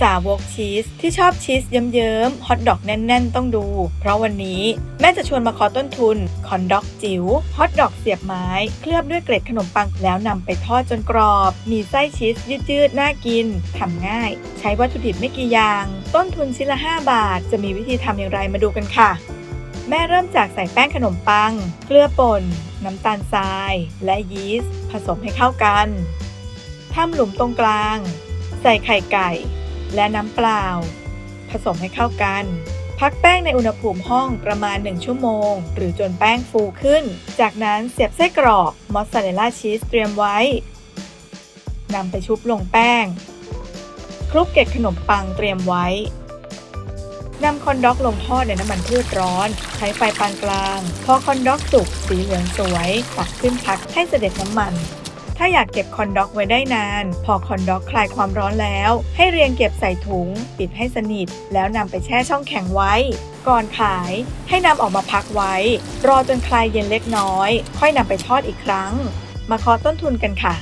สาวกชีสที่ชอบชีสเยิ้มๆฮอทดอกแน่น ๆ ต้องดู เพราะวันนี้แม่จะชวนมาขอต้นทุน คอนด็อกจิ๋วฮอทดอกเสียบไม้ เคลือบด้วยเกล็ดขนมปังแล้วนำไปทอดจนกรอบ มีไส้ชีสยืดๆ น่ากินทำง่าย ใช้วัตถุดิบไม่กี่อย่าง ต้นทุนชิ้นละ 5 บาท จะมีวิธีทำอย่างไรมาดูกันค่ะ แม่เริ่มจากใส่แป้งขนมปัง เกลือป่น น้ำตาลทราย และยีสต์ผสมให้เข้ากันทำหลุมตรงกลาง ใส่ไข่ไก่ และน้ำเปล่า ผสมให้เข้ากัน พักแป้งในอุณหภูมิห้องประมาณ 1 ชั่วโมง หรือจนแป้งฟูขึ้น จากนั้นเสียบไส้กรอกมอสซาเรลล่าชีสเตรียมไว้นำไปชุบลงแป้ง คลุกเกล็ดขนมปังเตรียมไว้นำคอนด็อกลงทอดในน้ำมันพืชร้อน ใช้ไฟปานกลาง พอคอนด็อกสุกสีเหลืองสวย ตักขึ้นพักให้เสด็จน้ำมัน ถ้าอยากเก็บคอนด็อกไว้ได้นาน พอคอนด็อกคลายความร้อนแล้ว ให้เรียงเก็บใส่ถุง ปิดให้สนิท แล้วนำไปแช่ช่องแข็งไว้ ก่อนขายให้นำออกมาพักไว้ รอจนคลายเย็นเล็กน้อย ค่อยนำไปทอดอีกครั้ง มาคาะต้นทุนกันค่ะ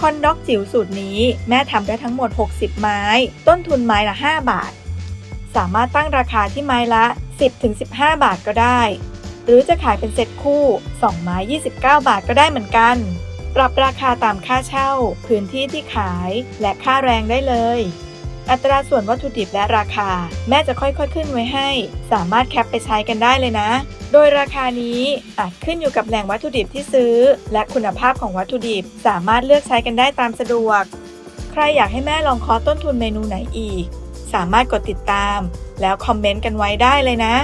คอนด็อกจิ๋วสูตรนี้แม่ทำได้ทั้งหมด 60 ไม้ ต้นทุนไม้ละ 5 บาท สามารถตั้งราคาที่ไม้ละ 10-15 บาทก็ได้ หรือจะขายเป็นเซตคู่ 2 ไม้ 29 บาทก็ได้เหมือนกัน ปรับราคาตามค่าเช่า พื้นที่ที่ขาย และค่าแรงได้เลย อัตราส่วนวัตถุดิบและราคา แม่จะค่อยๆขึ้นไว้ให้ สามารถแคปไปใช้กันได้เลยนะ โดยราคานี้อาจขึ้นอยู่กับแหล่งวัตถุดิบที่ซื้อ และคุณภาพของวัตถุดิบ สามารถเลือกใช้กันได้ตามสะดวก ใครอยากให้แม่ลองคอต้นทุนเมนูไหนอีก สามารถกดติดตาม แล้วคอมเมนต์กันไว้ได้เลยนะ